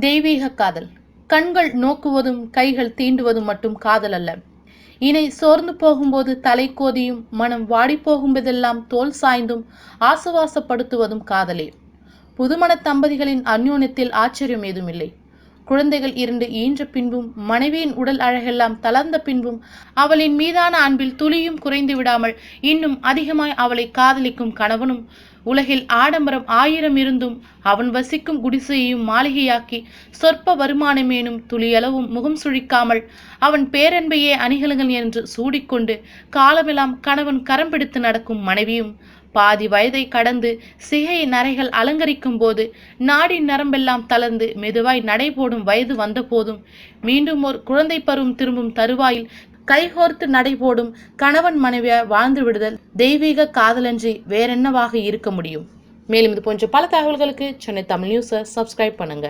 தெய்வீக காதல். கண்கள் நோக்குவதும் கைகள் தீண்டுவதும் மட்டும் காதல் அல்ல. இணை சோர்ந்து போகும்போது தலை கோதியும் மனம் வாடி போகும்போதெல்லாம் தோல் சாய்ந்தும் ஆசுவாசப்படுத்துவதும் காதலே. புதுமண தம்பதிகளின் அந்யோன்யத்தில் ஆச்சரியம் ஏதுமில்லை. குழந்தைகள் இரண்டு ஈன்ற பின்பும் மனைவியின் உடல் அழகெல்லாம் தளர்ந்த பின்பும் அவளின் மீதான அன்பில் துளியும் குறைந்து விடாமல் இன்னும் அதிகமாய் அவளை காதலிக்கும் கணவனும் உலகில் ஆடம்பரம் ஆயிரம் இருந்தும் அவன் வசிக்கும் குடிசையையும் மாளிகையாக்கி சொற்ப வருமானமேனும் துளியளவும் முகம் சுழிக்காமல் அவன் பேரன்பையே அணிகலுங்கள் என்று சூடிக்கொண்டு காலமெல்லாம் கணவன் கரம் பிடித்து நடக்கும் மனைவியும் பாதி வயதை கடந்து சிகை நரைகள் அலங்கரிக்கும் போது நாடின் நரம்பெல்லாம் தளர்ந்து மெதுவாய் நடைபோடும் வயது வந்தபோதும் மீண்டும் ஒரு குழந்தை பருவம் திரும்பும் தருவாயில் கைகோர்த்து நடைபோடும் கணவன் மனைவிய வாழ்ந்து விடுதல் தெய்வீக காதலன்றி வேறென்னவாக இருக்க முடியும். மேலும் இது போன்ற பல தகவல்களுக்கு சென்னை தமிழ் நியூஸை சப்ஸ்கிரைப் பண்ணுங்க.